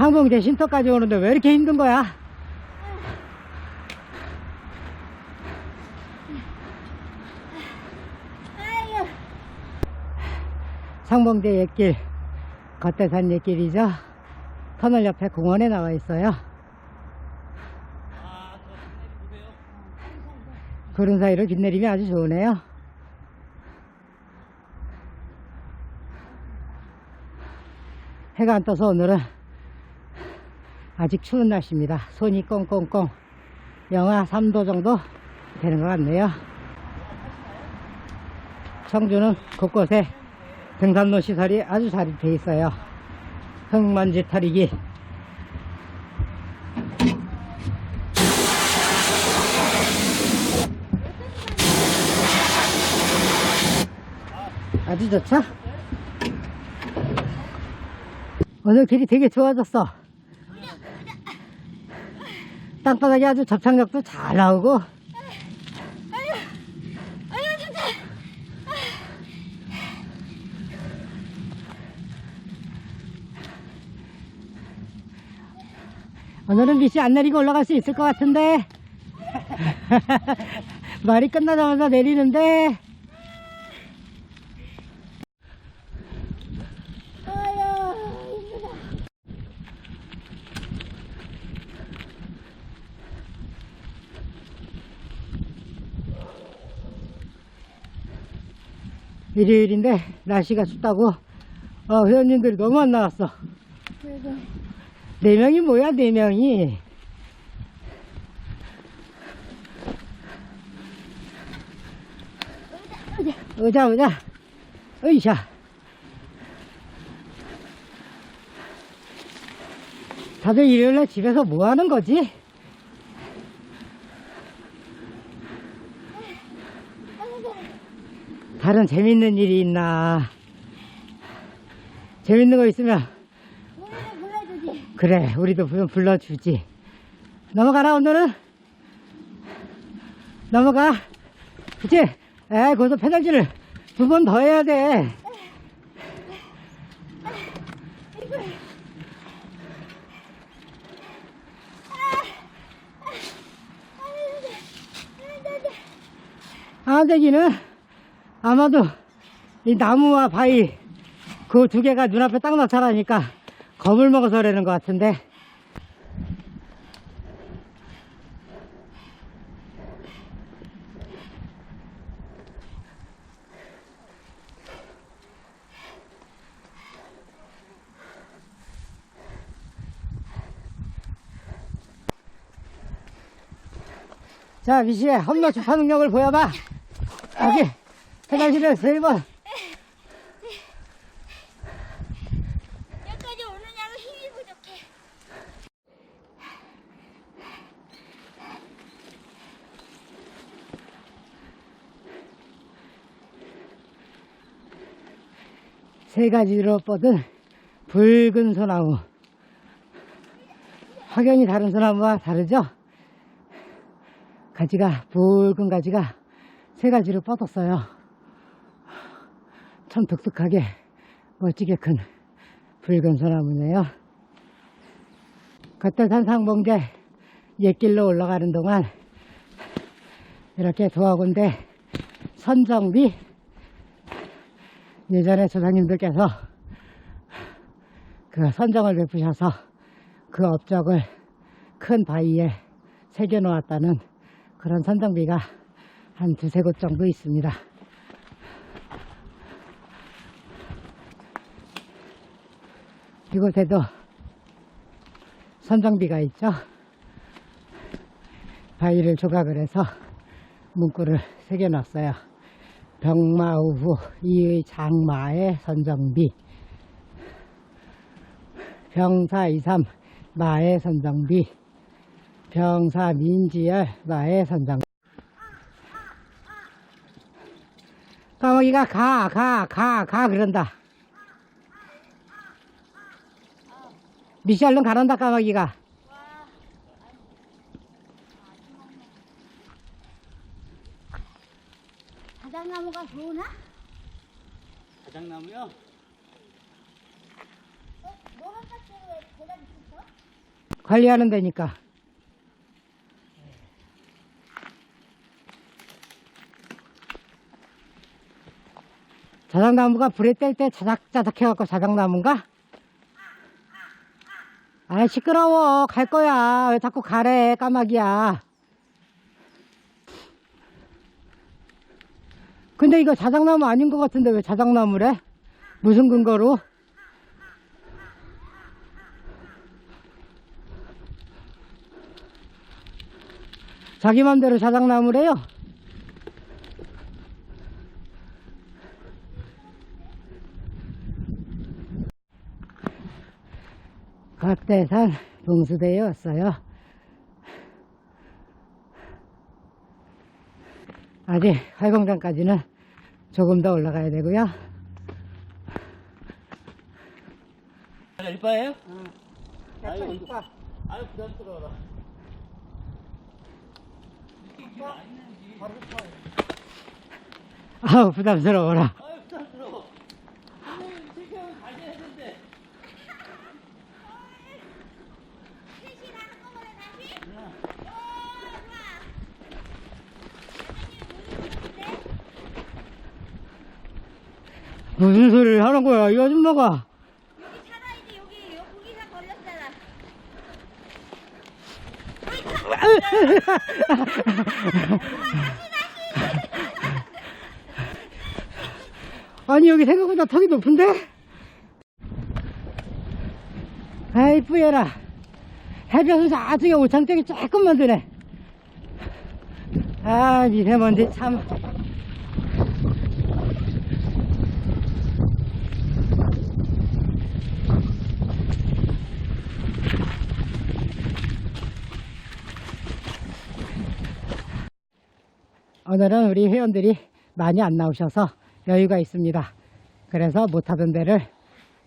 상봉대 쉼터까지 오는데 왜 이렇게 힘든 거야? 상봉대 옛길, 겉대산 옛길이죠. 터널 옆에 공원에 나와 있어요. 구름 사이로 길 내림이 아주 좋으네요. 해가 안 떠서 오늘은 아직 추운 날씨입니다. 손이 꽁꽁꽁 영하 3도 정도 되는 것 같네요. 청주는 곳곳에 등산로 시설이 아주 잘 돼 있어요. 흙먼지 털이기. 아주 좋죠? 오늘 길이 되게 좋아졌어. 땅바닥이 아주 접착력도 잘 나오고. 오늘은 미씨 안 내리고 올라갈 수 있을 것 같은데 말이 끝나자마자 내리는데 아유, 힘들어. 일요일인데 날씨가 춥다고? 어, 회원님들이 너무 안 나왔어. 그래도 네 명이 뭐야 네 명이? 오자 오자. 으이샤. 다들 일요일날 집에서 뭐 하는 거지? 다른 재밌는 일이 있나? 재밌는 거 있으면. 그래 우리도 좀 불러주지. 넘어가라 오늘은 넘어가. 그치? 에이 거기서 페널티를 두번 더 해야 돼. 아대기는 아마도 이 나무와 바위 그 두 개가 눈앞에 딱 나타나니까 겁을 먹어서 그러는 것 같은데. 자 미시의 험로 주파 능력을 보여봐. 여기 페널티를 세번 여기까지 오느냐고 힘이 부족해. 세 가지로 뻗은 붉은 소나무. 확연히 다른 소나무와 다르죠? 가지가, 붉은 가지가 세 가지로 뻗었어요. 참 독특하게 멋지게 큰 붉은 소나무네요. 겉들산 상봉제 옛길로 올라가는 동안 이렇게 도화군대 선정비 예전에 조상님들께서 그 선정을 베푸셔서 그 업적을 큰 바위에 새겨 놓았다는 그런 선정비가 한 두세 곳 정도 있습니다. 이곳에도 선정비가 있죠. 바위를 조각을 해서 문구를 새겨 놨어요. 병마우후 이의 장마의 선정비 병사 이삼 마의 선정비 병사 민지열 마의 선정비 까마귀가 가 가 가 가 그런다 미시 얼른 가란다 까마귀가 바닥나무가 좋으나? 가장나무요? 어? 노란 깍지에 계단 있어? 관리하는 데니까. 자작나무가 불에 뗄 때 자작자작 해갖고 자작나무인가? 아 시끄러워 갈 거야 왜 자꾸 가래 까마귀야 근데 이거 자작나무 아닌 것 같은데 왜 자작나무래? 무슨 근거로? 자기 맘대로 자작나무래요? 각대산 봉수대에 왔어요. 아직 활공장까지는 조금 더 올라가야 되고요. 일바예요? 아이고, 이뻐. 아유 부담스러워라. 아우, 부담스러워라. 아유 부담스러워. 오늘 실경은 가야 했는데. 셋이나 한꺼번에 다시? 오, 좋아. 무슨 소리를 하는 거야, 이 아줌마가. 여기 살아야지, 여기. 여기서 걸렸잖아. 아니, 여기 생각보다 턱이 높은데? 아이, 뿌여라. 햇볕은 저쪽에 오창 쪽에 조금만 드네. 아, 미세먼지 참. 오늘은 우리 회원들이 많이 안 나오셔서 여유가 있습니다. 그래서 못하던 데를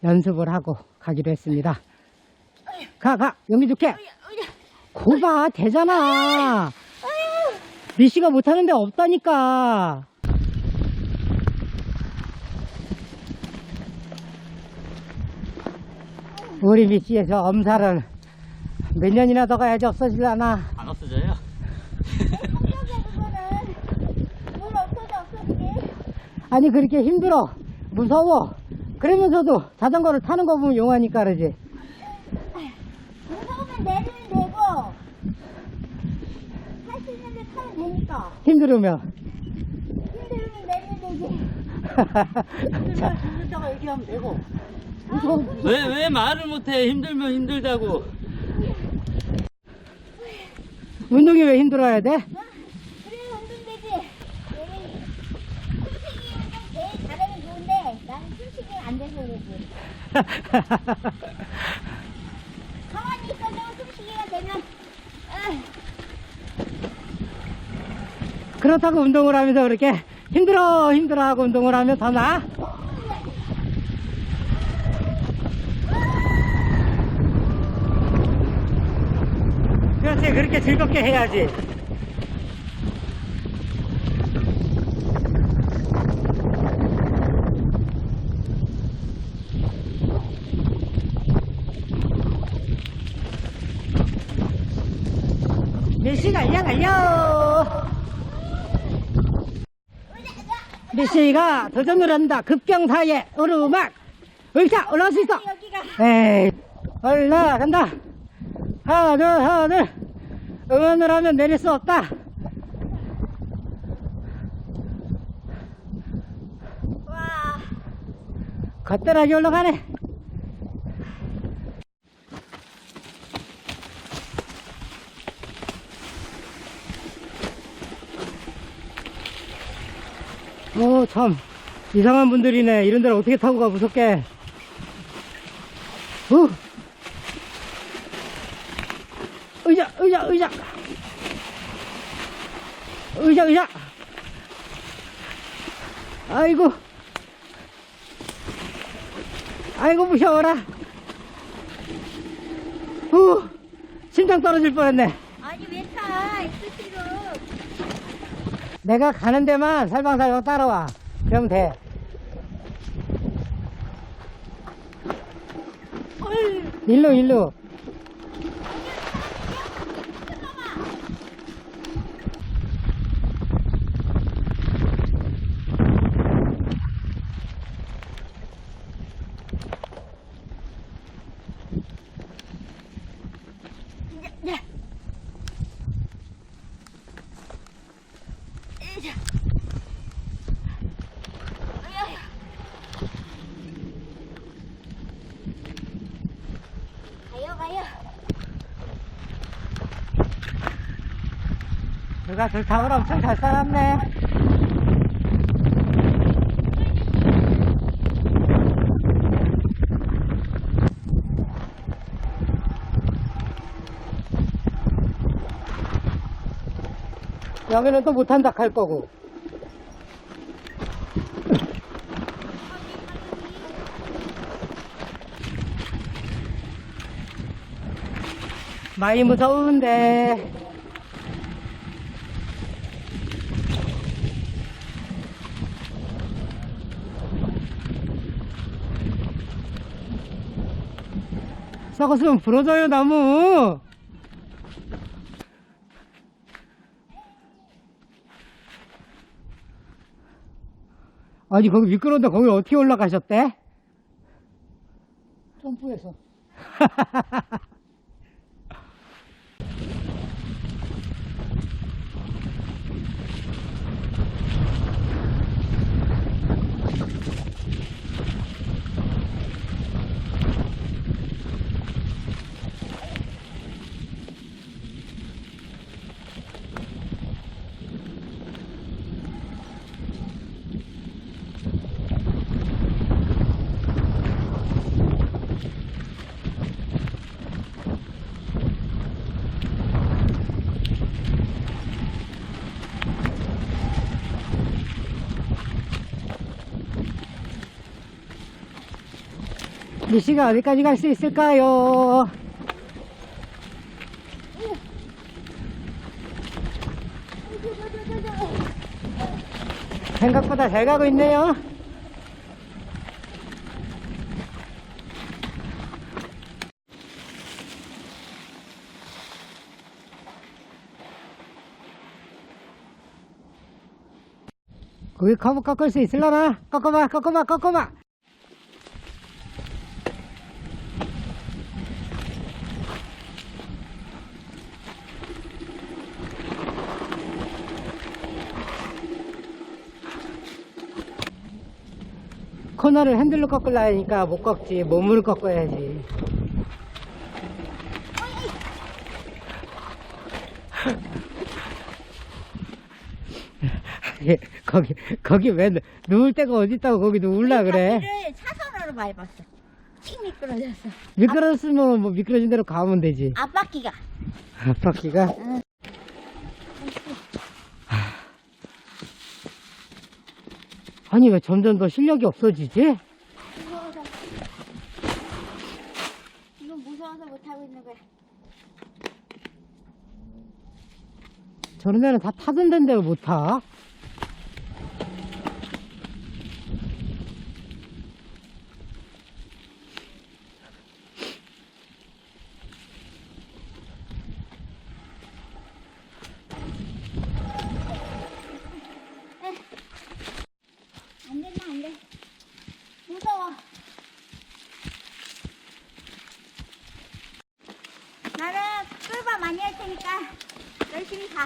연습을 하고 가기로 했습니다. 가, 가! 용기 좋게! 고봐, 되잖아! 미씨가 못하는 데 없다니까! 우리 미씨의 저 엄살을 몇 년이나 더 가야지 없어질라나. 안 없어져요? 성격에 그거는 뭘 없어져, 없어지게. 아니 그렇게 힘들어 무서워 그러면서도 자전거를 타는 거 보면 용하니까 그러지 무서우면 내리면 되고, 할 수 있는데 타면 되니까. 힘들으면 힘들면 내리면 되지. 힘들다가 얘기하면 되고 무서워 왜 왜 말을 못해? 힘들면 힘들다고. 운동이 왜 힘들어야 돼? 어? 그래, 운동되지. 여기 숨쉬기 운동 제일 잘하면 좋은데, 나는 돼서 그러지. 가만히 있어도 숨쉬기가 되면, 아, 그렇다고 운동을 하면서 그렇게 힘들어 힘들어 하고 운동을 하면 더 나아? 그렇지 그렇게 즐겁게 해야지 메시 달려 메시가 도전을 한다. 급경사에 오르막 의사 올라갈 수 있어. 에이 올라간다. 하나 둘 하나 둘 응원을 하면 내릴 수 없다. 와. 거뜬하게 올라가네 오, 참, 이상한 분들이네. 이런 데를 어떻게 타고 가, 무섭게. 후! 의자, 의자, 의자! 의자, 의자! 아이고. 아이고, 무서워라. 후! 심장 떨어질 뻔 했네. 아니, 왜 타? 스스로. 내가 가는 데만 살방살방 따라와. 그러면 돼. 일로, 일로. 가요 가요. 누가 돌탑을 그 엄청 잘 살았네. 여기는 또 못한다 할 거고. 많이 무서운데. 썩었으면 부러져요, 나무. 아니, 거기 미끄러운데 거기 어떻게 올라가셨대? 점프해서. 미씨가 어디까지 갈 수 있을까요? 생각보다 잘 가고 있네요. 거기 커브 꺾을 수 있을라나? 꺾어봐, 꺾어봐, 꺾어봐. 코너를 핸들로 꺾으려니까 못 꺾지 몸으로 꺾어야지 예, 거기 거기 왜 누- 누울 데가 어디 있다고 거기 누울라 그래 바퀴를 차선으로 밟았어. 틱 미끄러졌어. 미끄러졌으면 뭐 미끄러진 대로 가면 되지 앞바퀴가. 앞바퀴가 응. 아니 왜 점점 더 실력이 없어지지? 무서워서. 이건 무서워서 못하고 있는 거야. 저런 데는 다 타던 데인데 왜 못 타? 안 된다, 안 돼. 무서워. 나는 끌바 많이 할 테니까 열심히 가.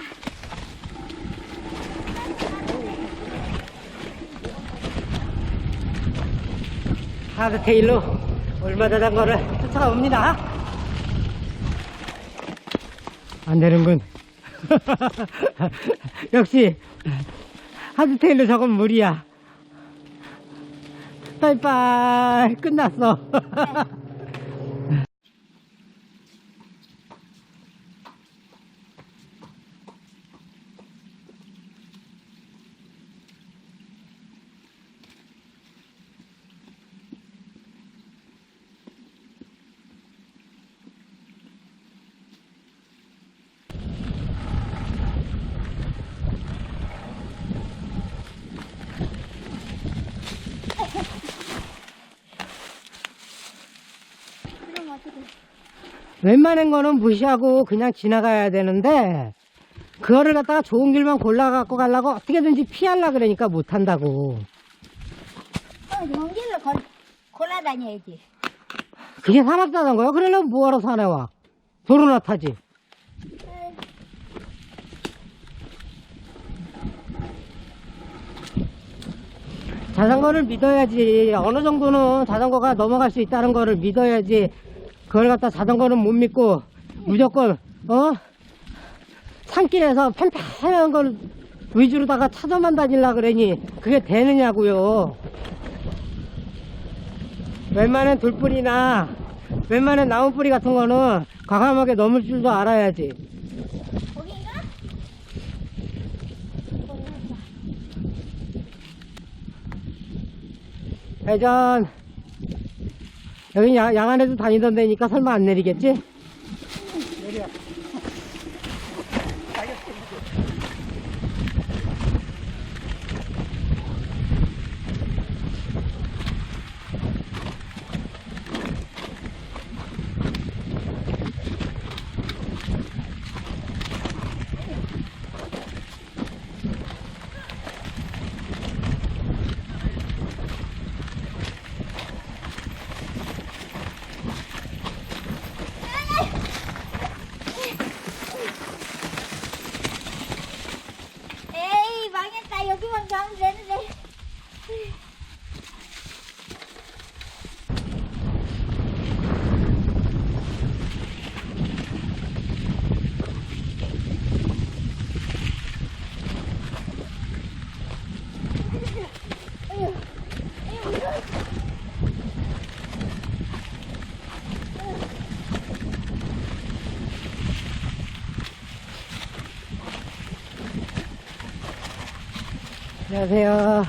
하드테일로 얼마 자전거를 쫓아가 봅니다. 안 되는군. 역시 하드테일로 저건 무리야. 빠이빠이 끝났어. 웬만한 거는 무시하고 그냥 지나가야 되는데 그거를 갖다가 좋은 길만 골라갖고 가려고 어떻게든지 피하려 그러니까 못한다고. 어, 연길로 걸, 골라다녀야지. 그게 산악자전거야? 그러려면 뭐하러 산에 와? 도로나 타지. 자전거를 믿어야지. 어느 정도는 자전거가 넘어갈 수 있다는 거를 믿어야지. 그걸 갖다 자전거는 못 믿고 무조건 어? 산길에서 팽팽한 걸 위주로다가 찾아만 다닐라 그러니 그게 되느냐고요. 웬만한 돌뿌리나 웬만한 나무뿌리 같은 거는 과감하게 넘을 줄도 알아야지. 거긴가? 대전 여기 야, 양안에도 다니던 데니까 설마 안 내리겠지? 내려. 에이 망했다 여기만 가면 되는데 안녕하세요.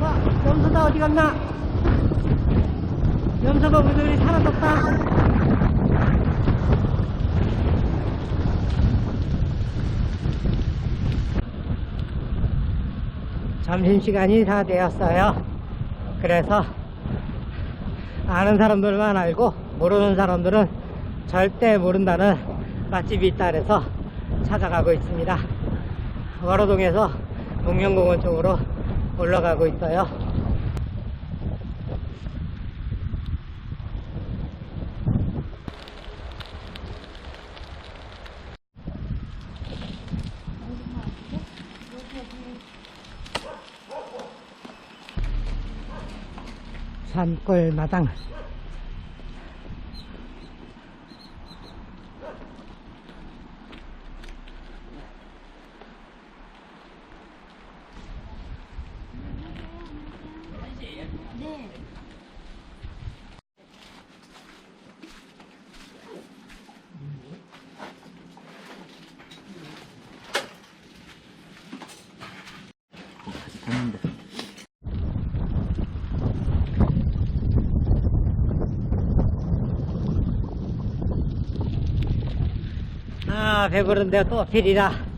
와, 어디 갔나? 염소가 우들이 사라졌다. 점심시간이 다 되었어요. 그래서 아는 사람들만 알고 모르는 사람들은 절대 모른다는 맛집이 있다 그래서 찾아가고 있습니다. 월호동에서 목련공원 쪽으로 올라가고 있어요. 산골 마당. 아, 배부른데 또 필이라.